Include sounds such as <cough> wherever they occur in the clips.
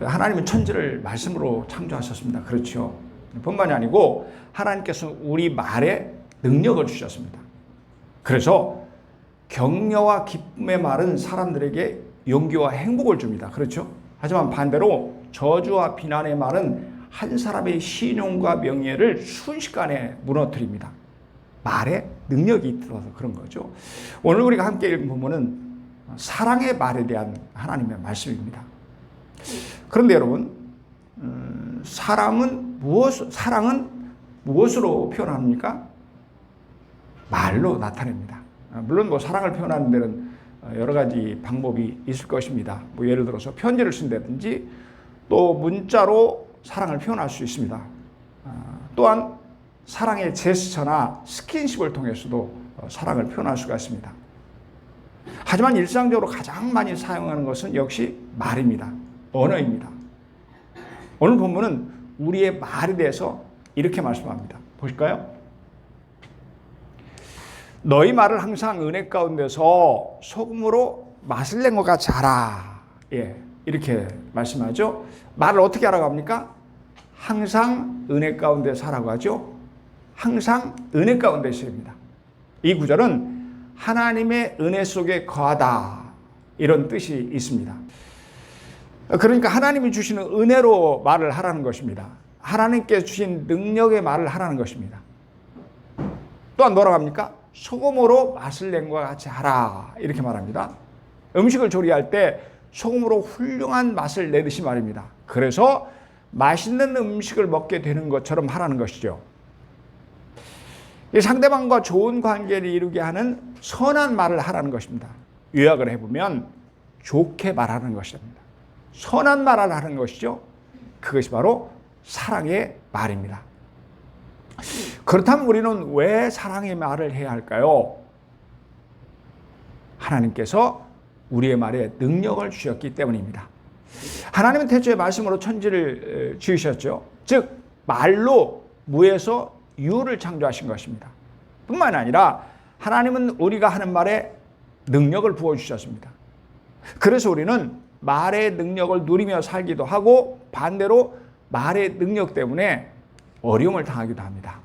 하나님은 천지를 말씀으로 창조하셨습니다. 그렇죠. 뿐만이 아니고 하나님께서 우리 말에 능력을 주셨습니다. 그래서 격려와 기쁨의 말은 사람들에게 용기와 행복을 줍니다. 그렇죠? 하지만 반대로 저주와 비난의 말은 한 사람의 신용과 명예를 순식간에 무너뜨립니다. 말에 능력이 있어서 그런 거죠. 오늘 우리가 함께 읽은 부분은 사랑의 말에 대한 하나님의 말씀입니다. 그런데 여러분, 음, 사랑은 무엇, 사랑은 무엇으로 표현합니까? 말로 나타냅니다. 아, 물론 뭐 사랑을 표현하는 데는 어, 여러 가지 방법이 있을 것입니다. 뭐 예를 들어서 편지를 쓴다든지 또 문자로 사랑을 표현할 수 있습니다. 아, 또한 사랑의 제스처나 스킨십을 통해서도 어, 사랑을 표현할 수가 있습니다. 하지만 일상적으로 가장 많이 사용하는 것은 역시 말입니다. 언어입니다. 오늘 본문은 우리의 말에 대해서 이렇게 말씀합니다. 보실까요? 너희 말을 항상 은혜 가운데서 소금으로 맛을 낸 것 같이 하라. 예, 이렇게 말씀하죠. 말을 어떻게 하라고 합니까? 항상 은혜 가운데 사라고 하죠. 항상 은혜 가운데 있습니다. 이 구절은 하나님의 은혜 속에 거하다. 이런 뜻이 있습니다. 그러니까 하나님이 주시는 은혜로 말을 하라는 것입니다. 하나님께 주신 능력의 말을 하라는 것입니다. 또한 뭐라고 합니까? 소금으로 맛을 낸 것 같이 하라. 이렇게 말합니다. 음식을 조리할 때 소금으로 훌륭한 맛을 내듯이 말입니다. 그래서 맛있는 음식을 먹게 되는 것처럼 하라는 것이죠. 상대방과 좋은 관계를 이루게 하는 선한 말을 하라는 것입니다. 요약을 해보면 좋게 말하는 것입니다. 선한 말을 하는 것이죠. 그것이 바로 사랑의 말입니다. 그렇다면 우리는 왜 사랑의 말을 해야 할까요? 하나님께서 우리의 말에 능력을 주셨기 때문입니다. 하나님은 태초에 말씀으로 천지를 지으셨죠. 즉 말로 무에서 유를 창조하신 것입니다. 뿐만 아니라 하나님은 우리가 하는 말에 능력을 부어 주셨습니다. 그래서 우리는 말의 능력을 누리며 살기도 하고 반대로 말의 능력 때문에 어려움을 당하기도 합니다.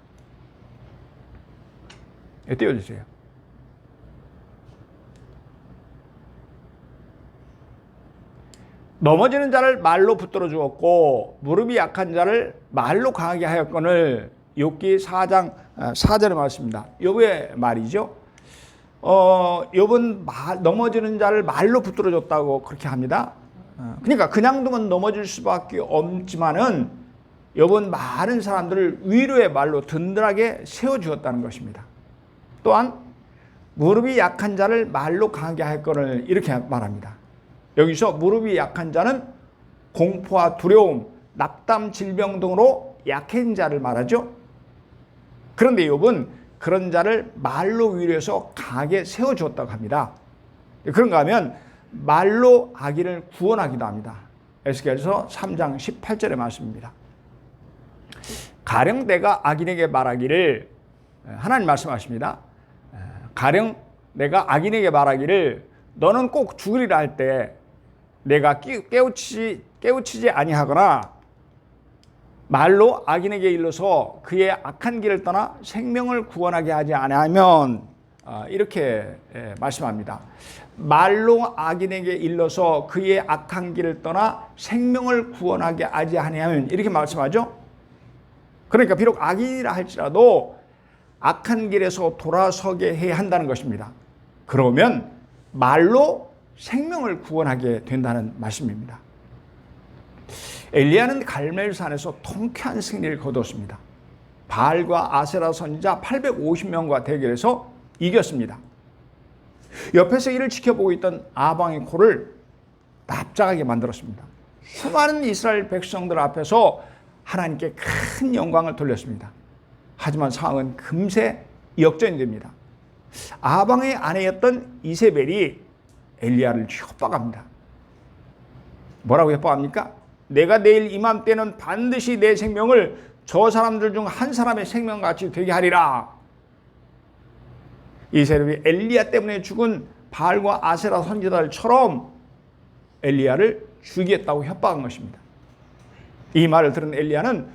띄워주세요. 넘어지는 자를 말로 붙들어 주었고 무릎이 약한 자를 말로 강하게 하였거늘 욥기 4장 4절의 말씀입니다. 욥의 말이죠. 어, 욥은 말, 넘어지는 자를 말로 붙들어 줬다고 그렇게 합니다. 어, 그러니까 그냥 두면 넘어질 수밖에 없지만은 욥은 많은 사람들을 위로의 말로 든든하게 세워 주었다는 것입니다. 또한 무릎이 약한 자를 말로 강하게 할 거를 이렇게 말합니다. 여기서 무릎이 약한 자는 공포와 두려움, 낙담, 질병 등으로 약한 자를 말하죠. 그런데 욥은 그런 자를 말로 위로해서 강하게 세워 주었다고 합니다. 그런가 하면 말로 아기를 구원하기도 합니다. 에스겔서 3장 18절의 말씀입니다. 가령 내가 악인에게 말하기를 하나님 말씀하십니다. 가령 내가 악인에게 말하기를 너는 꼭 죽으리라 할 때 내가 깨우치지 깨우치지 아니하거나 말로 악인에게 일러서 그의 악한 길을 떠나 생명을 구원하게 하지 아니하면 이렇게 말씀합니다. 말로 악인에게 일러서 그의 악한 길을 떠나 생명을 구원하게 하지 아니하면 이렇게 말씀하죠. 그러니까 비록 악인이라 할지라도 악한 길에서 돌아서게 해야 한다는 것입니다. 그러면 말로 생명을 구원하게 된다는 말씀입니다. 엘리야는 갈멜산에서 통쾌한 승리를 거두었습니다. 바알과 아세라 선지자 850명과 대결해서 이겼습니다. 옆에서 이를 지켜보고 있던 아방의 코를 납작하게 만들었습니다. 수많은 이스라엘 백성들 앞에서 하나님께 큰 영광을 돌렸습니다. 하지만 상황은 금세 역전이 됩니다. 아방의 아내였던 이세벨이 엘리야를 협박합니다. 뭐라고 협박합니까? 내가 내일 이맘때는 반드시 내 생명을 저 사람들 중 한 사람의 생명같이 되게 하리라. 이세벨이 엘리야 때문에 죽은 바알과 아세라 선지자들처럼 엘리야를 죽이겠다고 협박한 것입니다. 이 말을 들은 엘리야는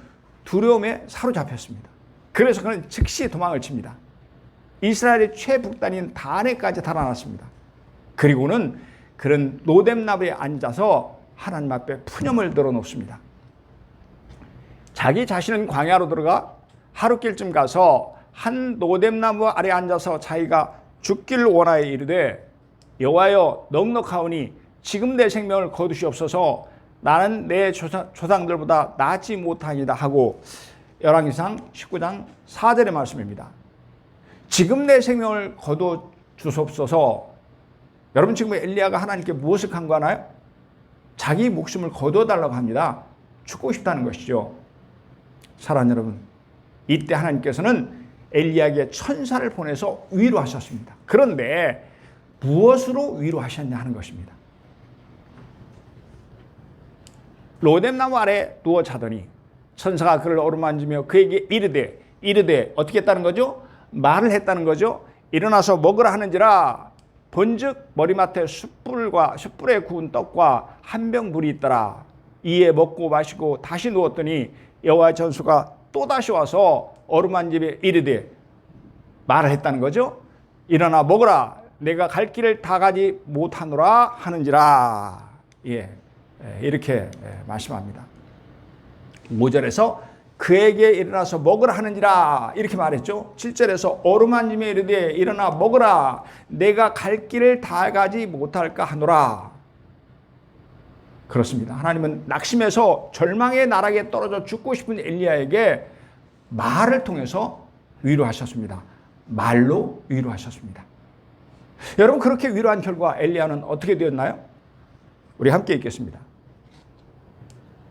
두려움에 사로잡혔습니다. 그래서 그는 즉시 도망을 칩니다. 이스라엘의 최북단인 단에까지 달아났습니다. 그리고는 그런 노뎀나무에 앉아서 하나님 앞에 푸념을 들어놓습니다. 자기 자신은 광야로 들어가 하루길쯤 가서 한 노뎀나무 아래 앉아서 자기가 죽기를 원하여 이르되 여호와여 넉넉하오니 지금 내 생명을 거두시옵소서 나는 내 조상, 조상들보다 낫지 못하니다 하고 열왕기상 19장 4절의 말씀입니다. 지금 내 생명을 거둬 주옵소서. 여러분 지금 엘리야가 하나님께 무엇을 간구하나요? 자기 목숨을 거둬 달라고 합니다. 죽고 싶다는 것이죠. 사랑 여러분, 이때 하나님께서는 엘리야에게 천사를 보내서 위로하셨습니다. 그런데 무엇으로 위로하셨냐 하는 것입니다. 로뎀나무 아래 누워 자더니 천사가 그를 어루만지며 그에게 이르되 이르되 어떻게 했다는 거죠? 말을 했다는 거죠. 일어나서 먹으라 하는지라 본즉 머리맡에 숯불과 숯불에 구운 떡과 한 병 물이 있더라. 이에 먹고 마시고 다시 누웠더니 여호와 전수가 또 다시 와서 어루만 집에 이르되 말을 했다는 거죠. 일어나 먹으라. 내가 갈 길을 다 가지 못하노라 하는지라. 예. 이렇게 말씀합니다. 5절에서 그에게 일어나서 먹으라 하는지라 이렇게 말했죠. 7절에서 어루만짐에 이르되 일어나 먹으라 내가 갈 길을 다 가지 못할까 하노라. 그렇습니다. 하나님은 낙심해서 절망의 나락에 떨어져 죽고 싶은 엘리야에게 말을 통해서 위로하셨습니다. 말로 위로하셨습니다. 여러분 그렇게 위로한 결과 엘리야는 어떻게 되었나요? 우리 함께 읽겠습니다.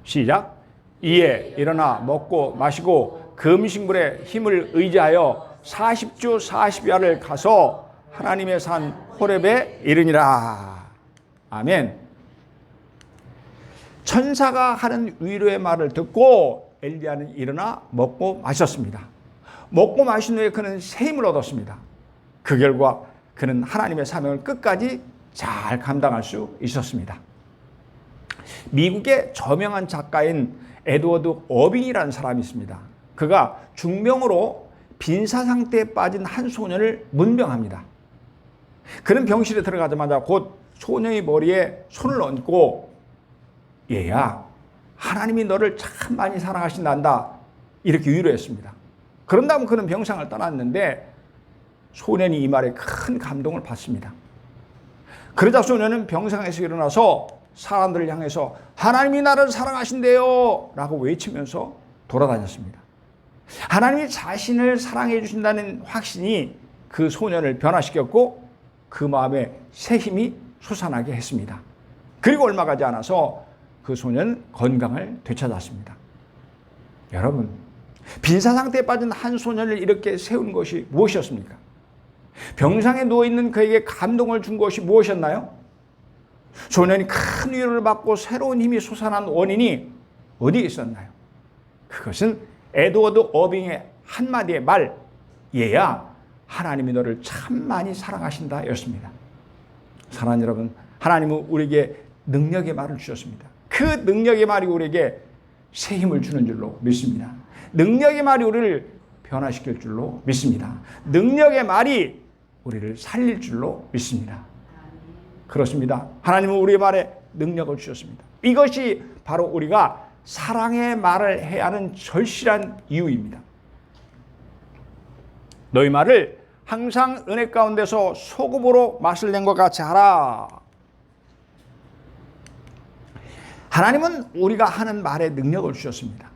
시작. 이에 일어나 먹고 마시고 금식물의 힘을 의지하여 40주 40야를 가서 하나님의 산 호렙에 이르니라. 아멘. 천사가 하는 위로의 말을 듣고 엘리야는 일어나 먹고 마셨습니다. 먹고 마신 후에 그는 새 힘을 얻었습니다. 그 결과 그는 하나님의 사명을 끝까지 잘 감당할 수 있었습니다. 미국의 저명한 작가인 에드워드 어빙이라는 사람이 있습니다. 그가 중병으로 빈사 상태에 빠진 한 소년을 문병합니다. 그는 병실에 들어가자마자 곧 소년의 머리에 손을 얹고 얘야 하나님이 너를 참 많이 사랑하신단다 이렇게 위로했습니다. 그런 다음 그는 병상을 떠났는데 소년이 이 말에 큰 감동을 받습니다. 그러자 소년은 병상에서 일어나서 사람들을 향해서 하나님이 나를 사랑하신대요 라고 외치면서 돌아다녔습니다. 하나님이 자신을 사랑해 주신다는 확신이 그 소년을 변화시켰고 그 마음에 새 힘이 솟아나게 했습니다. 그리고 얼마 가지 않아서 그 소년 건강을 되찾았습니다. 여러분, 빈사 상태에 빠진 한 소년을 이렇게 세운 것이 무엇이었습니까? 병상에 누워 있는 그에게 감동을 준 것이 무엇이었나요? 소년이 큰 위로를 받고 새로운 힘이 솟아난 원인이 어디에 있었나요? 그것은 에드워드 어빙의 한마디의 말, 얘야, 하나님이 너를 참 많이 사랑하신다 였습니다. 사랑하는 여러분, 하나님은 우리에게 능력의 말을 주셨습니다. 그 능력의 말이 우리에게 새 힘을 주는 줄로 믿습니다. 능력의 말이 우리를 변화시킬 줄로 믿습니다. 능력의 말이 우리를 살릴 줄로 믿습니다. 그렇습니다. 하나님은 우리의 말에 능력을 주셨습니다. 이것이 바로 우리가 사랑의 말을 해야 하는 절실한 이유입니다. 너희 말을 항상 은혜 가운데서 소금으로 맛을 낸 것 같이 하라. 하나님은 우리가 하는 말에 능력을 주셨습니다.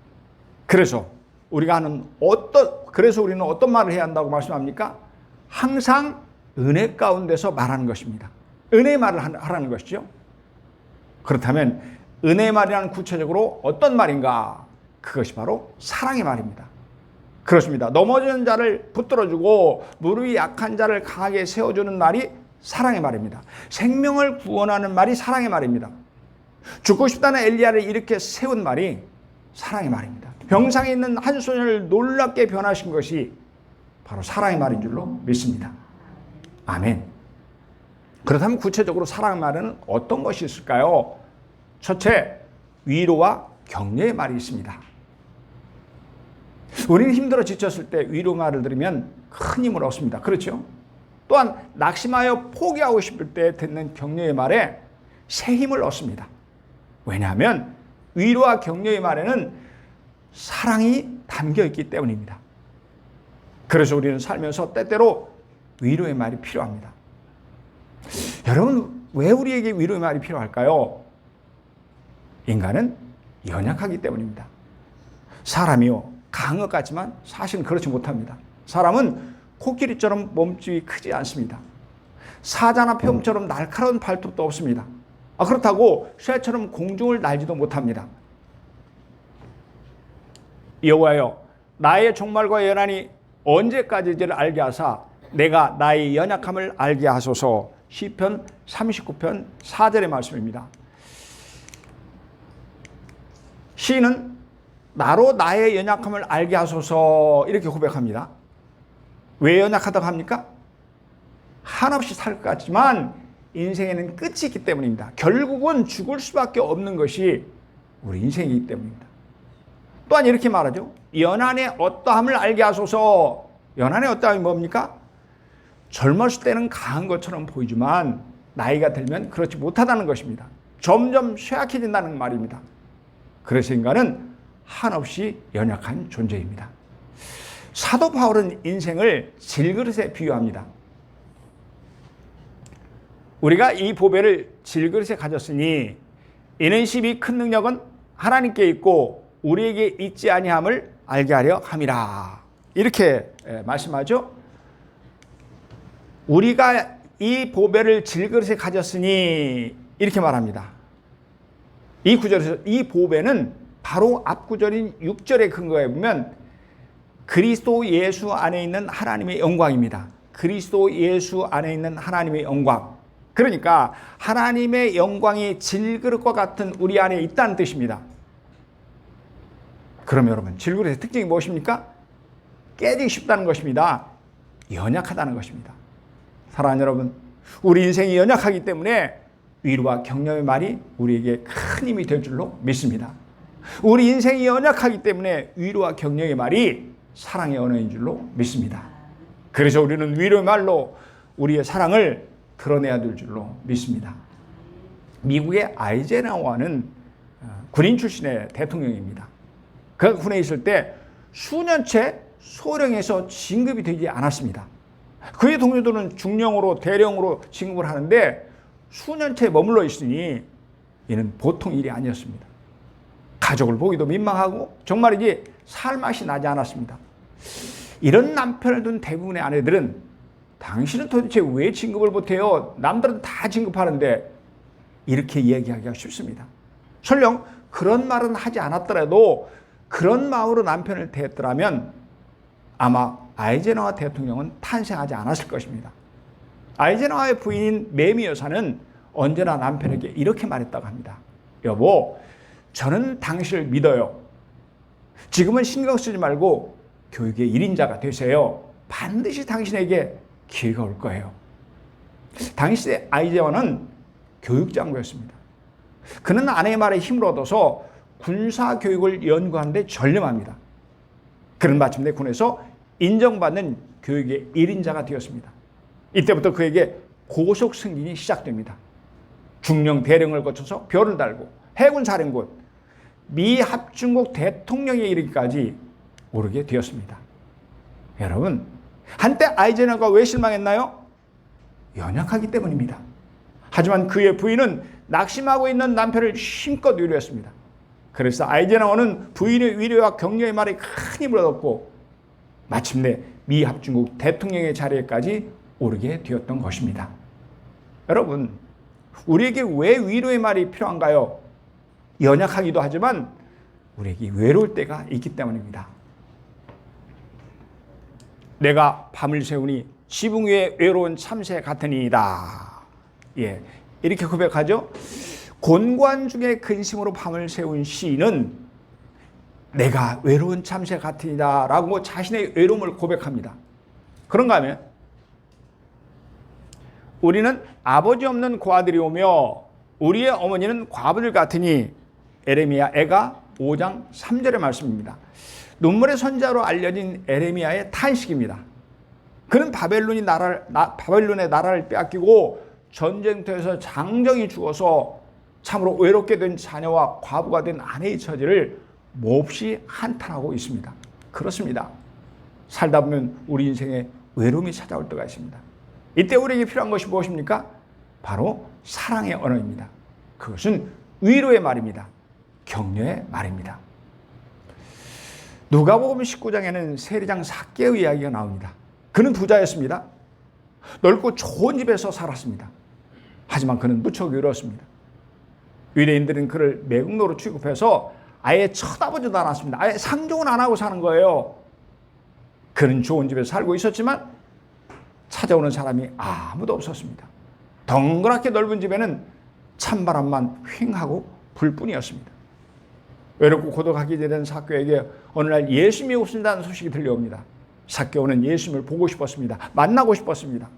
그래서 우리가 하는 어떤 그래서 우리는 어떤 말을 해야 한다고 말씀합니까? 항상 은혜 가운데서 말하는 것입니다. 은혜의 말을 하라는 것이죠. 그렇다면 은혜의 말이라는 구체적으로 어떤 말인가? 그것이 바로 사랑의 말입니다. 그렇습니다. 넘어지는 자를 붙들어주고 무릎이 약한 자를 강하게 세워주는 말이 사랑의 말입니다. 생명을 구원하는 말이 사랑의 말입니다. 죽고 싶다는 엘리야를 이렇게 세운 말이 사랑의 말입니다. 병상에 있는 한 소년을 놀랍게 변화신 것이 바로 사랑의 말인 줄로 믿습니다. 아멘. 그렇다면 구체적으로 사랑 말은 어떤 것이 있을까요? 첫째, 위로와 격려의 말이 있습니다. 우리는 힘들어 지쳤을 때 위로 말을 들으면 큰 힘을 얻습니다. 그렇죠? 또한 낙심하여 포기하고 싶을 때 듣는 격려의 말에 새 힘을 얻습니다. 왜냐하면 위로와 격려의 말에는 사랑이 담겨 있기 때문입니다. 그래서 우리는 살면서 때때로 위로의 말이 필요합니다. 여러분, 왜 우리에게 위로의 말이 필요할까요? 인간은 연약하기 때문입니다. 사람이요, 강한 것 같지만 사실은 그렇지 못합니다. 사람은 코끼리처럼 몸집이 크지 않습니다. 사자나 폐음처럼 날카로운 발톱도 없습니다. 아, 그렇다고 쇠처럼 공중을 날지도 못합니다. 여호와여, 나의 종말과 연한이 언제까지인지를 알게 하사 내가 나의 연약함을 알게 하소서. 시편 39편 4절의 말씀입니다. 시인은 나로 나의 연약함을 알게 하소서 이렇게 고백합니다. 왜 연약하다고 합니까? 한없이 살 것 같지만 인생에는 끝이 있기 때문입니다. 결국은 죽을 수밖에 없는 것이 우리 인생이기 때문입니다. 또한 이렇게 말하죠. 연한의 어떠함을 알게 하소서. 연한의 어떠함이 뭡니까? 젊었을 때는 강한 것처럼 보이지만 나이가 들면 그렇지 못하다는 것입니다. 점점 쇠약해진다는 말입니다. 그래서 인간은 한없이 연약한 존재입니다. 사도 바울은 인생을 질그릇에 비유합니다. 우리가 이 보배를 질그릇에 가졌으니 이는 십이 큰 능력은 하나님께 있고 우리에게 있지 아니함을 알게 하려 함이라. 이렇게 말씀하죠. 우리가 이 보배를 질그릇에 가졌으니 이렇게 말합니다. 이 구절에서 이 보배는 바로 앞 구절인 6절의 근거에 보면 그리스도 예수 안에 있는 하나님의 영광입니다. 그리스도 예수 안에 있는 하나님의 영광. 그러니까 하나님의 영광이 질그릇과 같은 우리 안에 있다는 뜻입니다. 그럼 여러분, 질그릇의 특징이 무엇입니까? 깨지기 쉽다는 것입니다. 연약하다는 것입니다. 사랑하는 여러분, 우리 인생이 연약하기 때문에 위로와 격려의 말이 우리에게 큰 힘이 될 줄로 믿습니다. 우리 인생이 연약하기 때문에 위로와 격려의 말이 사랑의 언어인 줄로 믿습니다. 그래서 우리는 위로의 말로 우리의 사랑을 드러내야 될 줄로 믿습니다. 미국의 아이젠하워는 어, 군인 출신의 대통령입니다. 그가 군에 있을 때 수년째 소령에서 진급이 되지 않았습니다. 그의 동료들은 중령으로 대령으로 진급을 하는데 수년째 머물러 있으니 이는 보통 일이 아니었습니다. 가족을 보기도 민망하고 정말이지 살맛이 나지 않았습니다. 이런 남편을 둔 대부분의 아내들은 당신은 도대체 왜 진급을 못해요? 남들은 다 진급하는데 이렇게 이야기하기가 쉽습니다. 설령 그런 말은 하지 않았더라도 그런 마음으로 남편을 대했더라면 아마 아이젠하워 대통령은 탄생하지 않았을 것입니다. 아이젠하워의 부인인 매미 여사는 언제나 남편에게 이렇게 말했다고 합니다. 여보, 저는 당신을 믿어요. 지금은 신경 쓰지 말고 교육의 1인자가 되세요. 반드시 당신에게 기회가 올 거예요. 당시 아이젠하워는 교육장부였습니다. 그는 아내의 말에 힘을 얻어서 군사 교육을 연구하는데 전념합니다. 그는 마침내 군에서 인정받는 교육의 1인자가 되었습니다. 이때부터 그에게 고속 승진이 시작됩니다. 중령 대령을 거쳐서 별을 달고 해군 사령군, 미 합중국 대통령에 이르기까지 오르게 되었습니다. 여러분, 한때 아이젠하워가 왜 실망했나요? 연약하기 때문입니다. 하지만 그의 부인은 낙심하고 있는 남편을 힘껏 위로했습니다. 그래서 아이젠하워는 부인의 위로와 격려의 말에 큰 힘을 얻었고 마침내 미 합중국 대통령의 자리에까지 오르게 되었던 것입니다. 여러분, 우리에게 왜 위로의 말이 필요한가요? 연약하기도 하지만 우리에게 외로울 때가 있기 때문입니다. 내가 밤을 새우니 지붕 위에 외로운 참새 같으니이다. 예, 이렇게 고백하죠. 곤관 중에 근심으로 밤을 새운 시인은 내가 외로운 참새 같으니다라고 자신의 외로움을 고백합니다. 그런가 하면 우리는 아버지 없는 고아들이 오며 우리의 어머니는 과부들 같으니 에레미야 애가 5장 3절의 말씀입니다. 눈물의 선자로 알려진 에레미야의 탄식입니다. 그는 바벨론이 나라를 나, 바벨론의 나라를 빼앗기고 전쟁터에서 장정이 죽어서 참으로 외롭게 된 자녀와 과부가 된 아내의 처지를 몹시 한탄하고 있습니다. 그렇습니다. 살다 보면 우리 인생에 외로움이 찾아올 때가 있습니다. 이때 우리에게 필요한 것이 무엇입니까? 바로 사랑의 언어입니다. 그것은 위로의 말입니다. 격려의 말입니다. 누가복음 19장에는 세리장 삭개의 이야기가 나옵니다. 그는 부자였습니다. 넓고 좋은 집에서 살았습니다. 하지만 그는 무척 외로웠습니다. 유대인들은 그를 매국노로 취급해서 아예 쳐다보지도 않았습니다. 아예 상종은 안 하고 사는 거예요. 그는 좋은 집에서 살고 있었지만 찾아오는 사람이 아무도 없었습니다. 덩그랗게 넓은 집에는 찬바람만 휑하고 불뿐이었습니다. 외롭고 고독하게 된 사교에게 어느 날 예수님이 오신다는 소식이 들려옵니다. 사교는 예수님을 보고 싶었습니다. 만나고 싶었습니다.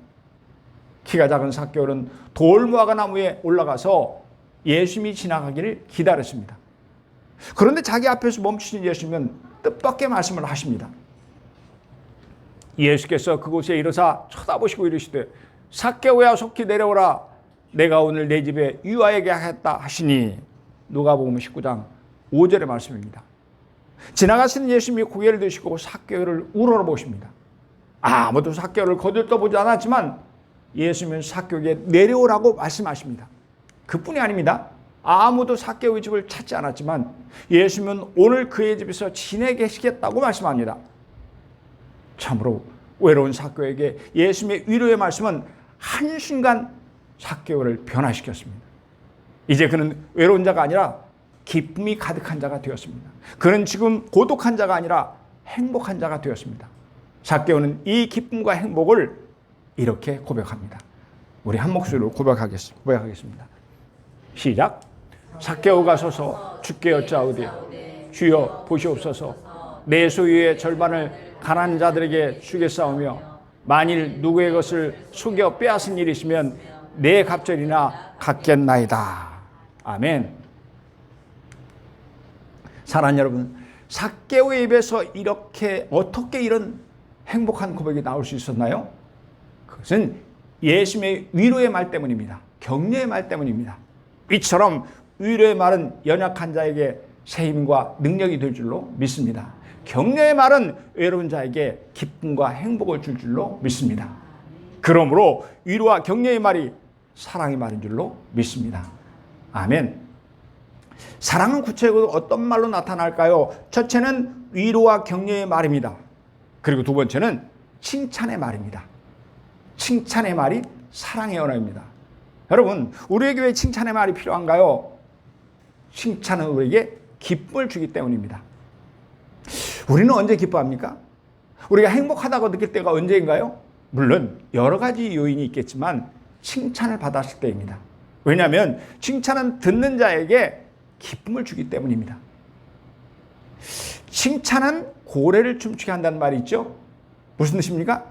키가 작은 사교는 돌무화과 나무에 올라가서 예수님이 지나가기를 기다렸습니다. 그런데 자기 앞에서 멈추신 예수님은 뜻밖의 말씀을 하십니다. 예수께서 그곳에 이르사 쳐다보시고 이르시되 사개오야 속히 내려오라 내가 오늘 내 집에 유아에게 하겠다 하시니 누가복음 19장 5절의 말씀입니다. 지나가시는 예수님이 고개를 드시고 사개오를 우러러보십니다. 아무도 사개오를 거들떠보지 않았지만 예수님은 사개오에게 내려오라고 말씀하십니다. 그뿐이 아닙니다. 아무도 사개오의 집을 찾지 않았지만 예수님은 오늘 그의 집에서 지내게 하시겠다고 말씀합니다. 참으로 외로운 사교에게 예수님의 위로의 말씀은 한순간 사교를 변화시켰습니다. 이제 그는 외로운 자가 아니라 기쁨이 가득한 자가 되었습니다. 그는 지금 고독한 자가 아니라 행복한 자가 되었습니다. 사교는 이 기쁨과 행복을 이렇게 고백합니다. 우리 한 목소리로 고백하겠습니다. 고백하겠습니다. 시작. 사개오가 서서 주께 여짜오되 주여 보시옵소서 내 소유의 절반을 가난한 자들에게 주겠사오며 만일 누구의 것을 속여 빼앗은 일이시면 내 갑절이나 갖겠나이다. 아멘. 사랑하는 여러분, 사개오의 입에서 이렇게 어떻게 이런 행복한 고백이 나올 수 있었나요? 그것은 예수님의 위로의 말 때문입니다. 격려의 말 때문입니다. 이처럼 위로의 말은 연약한 자에게 새 힘과 능력이 될 줄로 믿습니다. 격려의 말은 외로운 자에게 기쁨과 행복을 줄 줄로 믿습니다. 그러므로 위로와 격려의 말이 사랑의 말인 줄로 믿습니다. 아멘. 사랑은 구체적으로 어떤 말로 나타날까요? 첫째는 위로와 격려의 말입니다. 그리고 두 번째는 칭찬의 말입니다. 칭찬의 말이 사랑의 언어입니다. 여러분, 우리에게 왜 칭찬의 말이 필요한가요? 칭찬은 우리에게 기쁨을 주기 때문입니다. 우리는 언제 기뻐합니까? 우리가 행복하다고 느낄 때가 언제인가요? 물론 여러 가지 요인이 있겠지만 칭찬을 받았을 때입니다. 왜냐하면 칭찬은 듣는 자에게 기쁨을 주기 때문입니다. 칭찬은 고래를 춤추게 한다는 말이 있죠? 무슨 뜻입니까?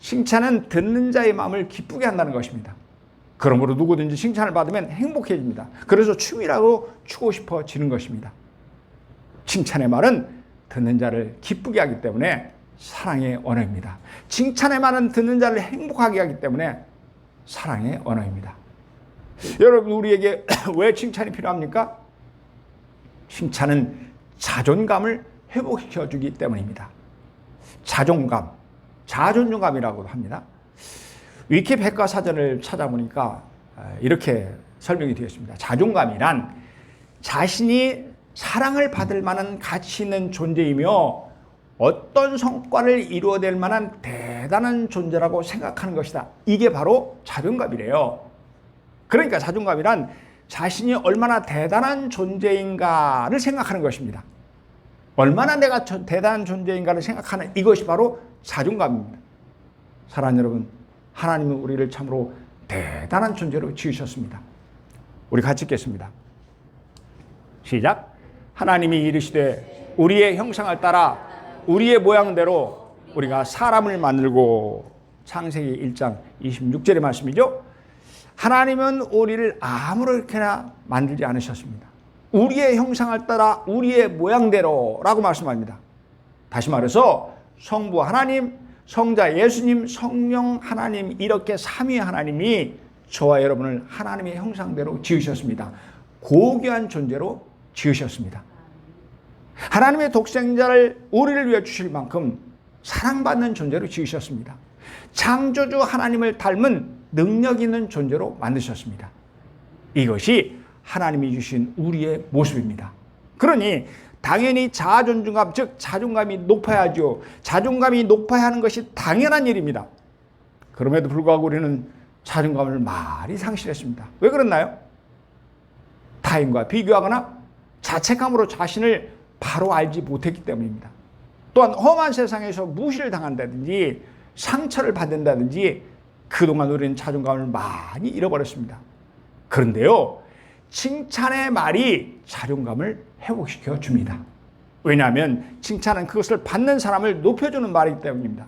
칭찬은 듣는 자의 마음을 기쁘게 한다는 것입니다. 그러므로 누구든지 칭찬을 받으면 행복해집니다. 그래서 춤이라고 추고 싶어지는 것입니다. 칭찬의 말은 듣는 자를 기쁘게 하기 때문에 사랑의 언어입니다. 칭찬의 말은 듣는 자를 행복하게 하기 때문에 사랑의 언어입니다. 여러분 우리에게 <clears throat> 왜 칭찬이 필요합니까? 칭찬은 자존감을 회복시켜 주기 때문입니다. 자존감, 자존감이라고 합니다. 위키 백과사전을 찾아보니까 이렇게 설명이 되어 있습니다. 자존감이란 자신이 사랑을 받을 만한 가치 있는 존재이며 어떤 성과를 이루어낼 만한 대단한 존재라고 생각하는 것이다. 이게 바로 자존감이래요. 그러니까 자존감이란 자신이 얼마나 대단한 존재인가를 생각하는 것입니다. 얼마나 내가 대단한 존재인가를 생각하는 이것이 바로 자존감입니다. 사랑하는 여러분, 하나님은 우리를 참으로 대단한 존재로 지으셨습니다. 우리 같이 읽겠습니다. 시작. 하나님이 이르시되 우리의 형상을 따라 우리의 모양대로 우리가 사람을 만들고 창세기 1장 26절의 말씀이죠. 하나님은 우리를 아무렇게나 만들지 않으셨습니다. 우리의 형상을 따라 우리의 모양대로라고 말씀합니다. 다시 말해서 성부 하나님, 성자 예수님, 성령 하나님 이렇게 삼위 하나님이 저와 여러분을 하나님의 형상대로 지으셨습니다. 고귀한 존재로 지으셨습니다. 하나님의 독생자를 우리를 위해 주실 만큼 사랑받는 존재로 지으셨습니다. 창조주 하나님을 닮은 능력 있는 존재로 만드셨습니다. 이것이 하나님이 주신 우리의 모습입니다. 그러니 당연히 자아 존중감, 즉 자존감이 높아야죠. 자존감이 높아야 하는 것이 당연한 일입니다. 그럼에도 불구하고 우리는 자존감을 많이 상실했습니다. 왜 그랬나요? 타인과 비교하거나 자책감으로 자신을 바로 알지 못했기 때문입니다. 또한 험한 세상에서 무시를 당한다든지 상처를 받는다든지 그동안 우리는 자존감을 많이 잃어버렸습니다. 그런데요, 칭찬의 말이 자존감을 회복시켜 줍니다. 왜냐하면 칭찬은 그것을 받는 사람을 높여주는 말이기 때문입니다.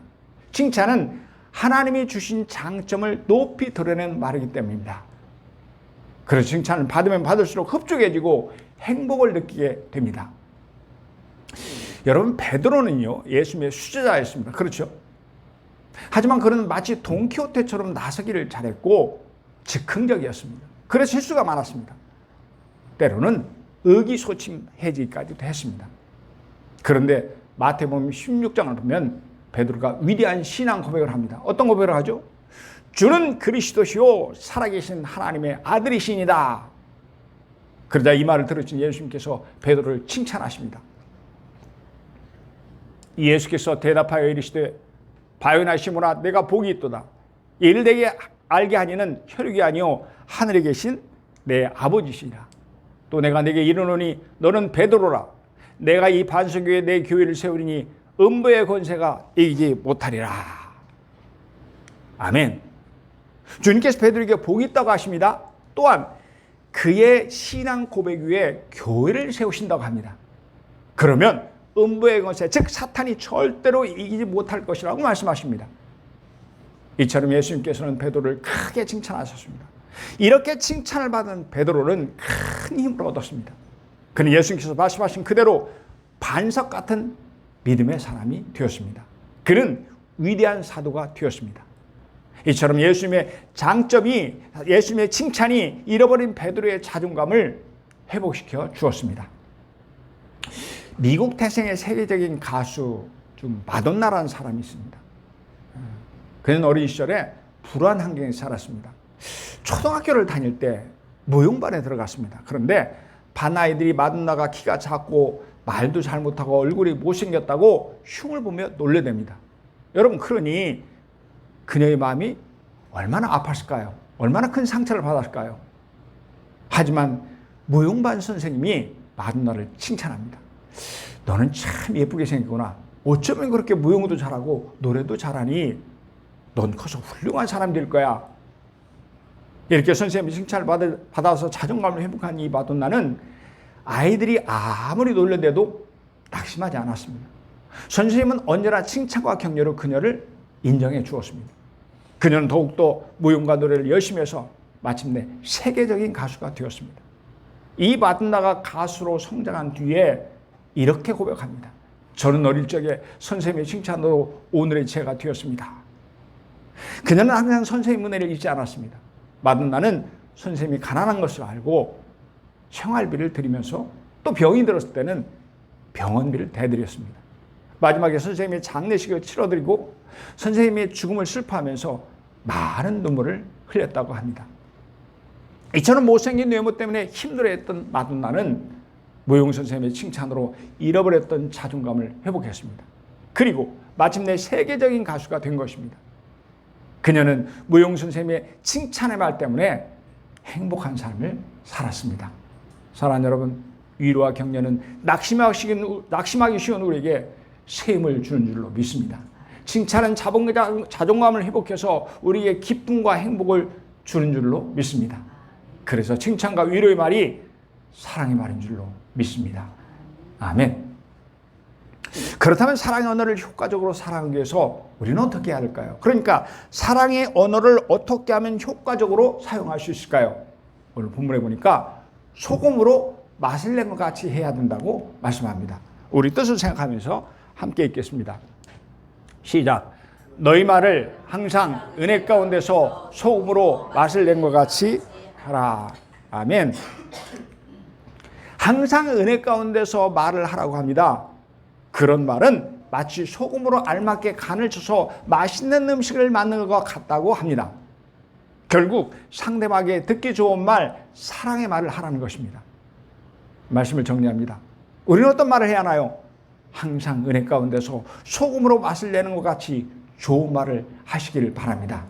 칭찬은 하나님이 주신 장점을 높이 드러내는 말이기 때문입니다. 그래서 칭찬을 받으면 받을수록 흡족해지고 행복을 느끼게 됩니다. 여러분 베드로는요 예수님의 수제자였습니다. 그렇죠? 하지만 그는 마치 돈키호테처럼 나서기를 잘했고 즉흥적이었습니다. 그래서 실수가 많았습니다. 때로는 의기소침해지기까지도 했습니다. 그런데 마태복음 16장을 보면 베드로가 위대한 신앙 고백을 합니다. 어떤 고백을 하죠? 주는 그리스도시요 살아계신 하나님의 아들이시니다. 그러자 이 말을 들으신 예수님께서 베드로를 칭찬하십니다. 예수께서 대답하여 이르시되 바요나 시모나 내가 복이 있도다. 이를 내게 알게 하니는 혈육이 아니요 하늘에 계신 내 아버지시라. 또 내가 내게 이르노니 너는 베드로라. 내가 이 반석교에 내 교회를 세우리니 음부의 권세가 이기지 못하리라. 아멘. 주님께서 베드로에게 복이 있다고 하십니다. 또한 그의 신앙 고백 위에 교회를 세우신다고 합니다. 그러면 음부의 권세, 즉 사탄이 절대로 이기지 못할 것이라고 말씀하십니다. 이처럼 예수님께서는 베드로를 크게 칭찬하셨습니다. 이렇게 칭찬을 받은 베드로는 큰 힘을 얻었습니다. 그는 예수님께서 말씀하신 그대로 반석 같은 믿음의 사람이 되었습니다. 그는 위대한 사도가 되었습니다. 이처럼 예수님의 장점이 예수님의 칭찬이 잃어버린 베드로의 자존감을 회복시켜 주었습니다. 미국 태생의 세계적인 가수 중 마돈나라는 사람이 있습니다. 그는 어린 시절에 불안 환경에 살았습니다. 초등학교를 다닐 때 무용반에 들어갔습니다. 그런데 반 아이들이 마돈나가 키가 작고 말도 잘 못하고 얼굴이 못생겼다고 흉을 보며 놀래댑니다. 여러분 그러니 그녀의 마음이 얼마나 아팠을까요? 얼마나 큰 상처를 받았을까요? 하지만 무용반 선생님이 마돈나를 칭찬합니다. 너는 참 예쁘게 생겼구나. 어쩌면 그렇게 무용도 잘하고 노래도 잘하니 넌 커서 훌륭한 사람 될 거야. 이렇게 선생님이 칭찬을 받아서 자존감을 회복한 이 마돈나는 아이들이 아무리 놀려대도 낙심하지 않았습니다. 선생님은 언제나 칭찬과 격려로 그녀를 인정해 주었습니다. 그녀는 더욱더 무용과 노래를 열심히 해서 마침내 세계적인 가수가 되었습니다. 이 마돈나가 가수로 성장한 뒤에 이렇게 고백합니다. 저는 어릴 적에 선생님의 칭찬으로 오늘의 제가 되었습니다. 그녀는 항상 선생님 은혜를 잊지 않았습니다. 마돈나는 선생님이 가난한 것을 알고 생활비를 드리면서 또 병이 들었을 때는 병원비를 대드렸습니다. 마지막에 선생님의 장례식을 치러드리고 선생님의 죽음을 슬퍼하면서 많은 눈물을 흘렸다고 합니다. 이처럼 못생긴 외모 때문에 힘들어했던 마돈나는 무용 선생님의 칭찬으로 잃어버렸던 자존감을 회복했습니다. 그리고 마침내 세계적인 가수가 된 것입니다. 그녀는 무용 선생님의 칭찬의 말 때문에 행복한 삶을 살았습니다. 사랑하는 여러분, 위로와 격려는 낙심하기, 쉬운 우리에게 셈을 주는 줄로 믿습니다. 칭찬은 자존감을 회복해서 우리에게 기쁨과 행복을 주는 줄로 믿습니다. 그래서 칭찬과 위로의 말이 사랑의 말인 줄로 믿습니다. 아멘. 그렇다면 사랑의 언어를 효과적으로 사랑하기 위해서 우리는 어떻게 해야 할까요? 그러니까 사랑의 언어를 어떻게 하면 효과적으로 사용할 수 있을까요? 오늘 본문에 보니까 소금으로 맛을 낸 것 같이 해야 된다고 말씀합니다. 우리 뜻을 생각하면서 함께 읽겠습니다. 시작. 너희 말을 항상 은혜 가운데서 소금으로 맛을 낸 것 같이 하라. 아멘. 항상 은혜 가운데서 말을 하라고 합니다. 그런 말은 마치 소금으로 알맞게 간을 쳐서 맛있는 음식을 만드는 것 같다고 합니다. 결국 상대방에게 듣기 좋은 말, 사랑의 말을 하라는 것입니다. 말씀을 정리합니다. 우리는 어떤 말을 해야 하나요? 항상 은혜 가운데서 소금으로 맛을 내는 것 같이 좋은 말을 하시기를 바랍니다.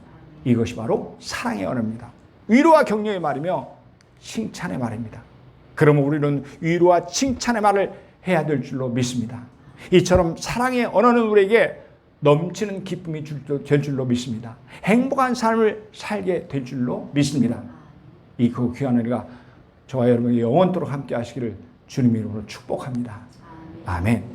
이것이 바로 사랑의 언어입니다. 위로와 격려의 말이며 칭찬의 말입니다. 그러면 우리는 위로와 칭찬의 말을 해야 될 줄로 믿습니다. 이처럼 사랑의 언어는 우리에게 넘치는 기쁨이 줄- 될 줄로 믿습니다. 행복한 삶을 살게 될 줄로 믿습니다. 이 그 귀한 은혜가 저와 여러분이 영원토록 함께 하시기를 주님 이름으로 축복합니다. 아멘.